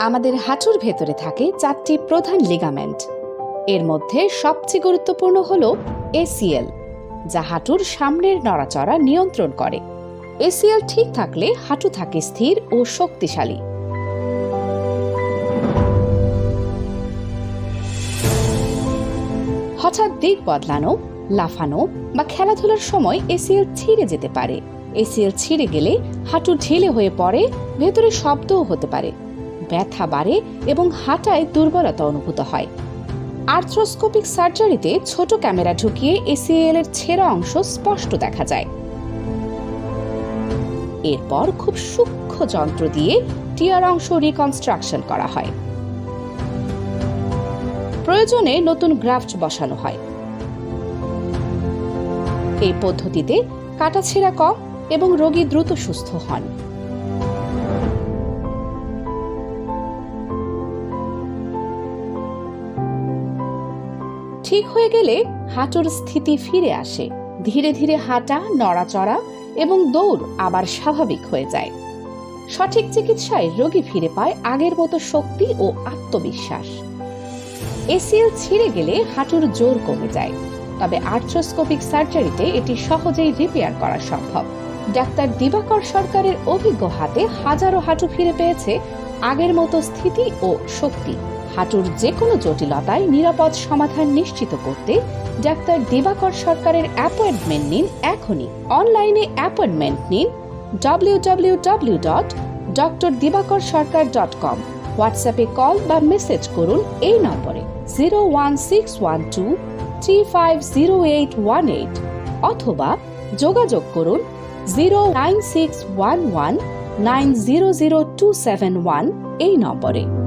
আমাদের হাঁটুর ভেতরে থাকে চারটি প্রধান লিগামেন্ট এর মধ্যে সবচেয়ে গুরুত্বপূর্ণ হল এসিএল যা হাঁটুর সামনের নড়াচড়া নিয়ন্ত্রণ করে। এসিএল ঠিক থাকলে হাঁটু থাকে স্থির ও শক্তিশালী। হঠাৎ দিক বদলানো, লাফানো বা খেলাধুলার সময় এসিএল ছিঁড়ে যেতে পারে। এসিএল ছিঁড়ে গেলে হাঁটু ঢিলে হয়ে পড়ে, ভেতরে শব্দও হতে পারে। ব্যথা বাড়ে এবং হাঁটায় দুর্বলতা অনুভূত হয়। আর্থ্রোস্কোপিক সার্জারিতে ছোট ক্যামেরা ঢুকিয়ে এসিএল এর ছেঁড়া অংশ স্পষ্ট দেখা যায়। এরপর খুব সূক্ষ্ম যন্ত্র দিয়ে টিয়ার অংশ রিকনস্ট্রাকশন করা হয়। প্রয়োজনে নতুন গ্রাফট বসানো হয়। এই পদ্ধতিতে কাটাছেঁড়া কম এবং রোগী দ্রুত সুস্থ হন। ঠিক হয়ে গেলে হাঁটুর স্থিতি ফিরে আসে। ধীরে ধীরে হাঁটা, নড়াচড়া এবং দৌড় আবার স্বাভাবিক হয়ে যায়। সঠিক চিকিৎসায় রোগী ফিরে পায় আগের মতো শক্তি ও আত্মবিশ্বাস। এসিএল ছিঁড়ে গেলে হাঁটুর জোর কমে যায়। তবে আর্থ্রোস্কোপিক সার্জারিতে এটি সহজেই রিপেয়ার করা সম্ভব। ডাক্তার দিবাকর সরকারের অভিজ্ঞ হাতে হাজারো হাঁটু ফিরে পেয়েছে আগের মতো স্থিতি ও শক্তি। হাঁটুর যে কোনো জটিলতায় নিরাপদ সমাধান নিশ্চিত করতে ডাক্তার দিবাকর সরকারের অ্যাপয়েন্টমেন্ট নিন এখনই। অনলাইনে অ্যাপয়েন্টমেন্ট নিন www.drdibakorsarkar.com dot doctor Dibakar Sarkar dot com হোয়াটসঅ্যাপে কল বা মেসেজ করুন এই নম্বরে zero one six one two three five zero eight one eight অথবা যোগাযোগ করুন zero nine six one one nine zero zero two seven one এই নম্বরে।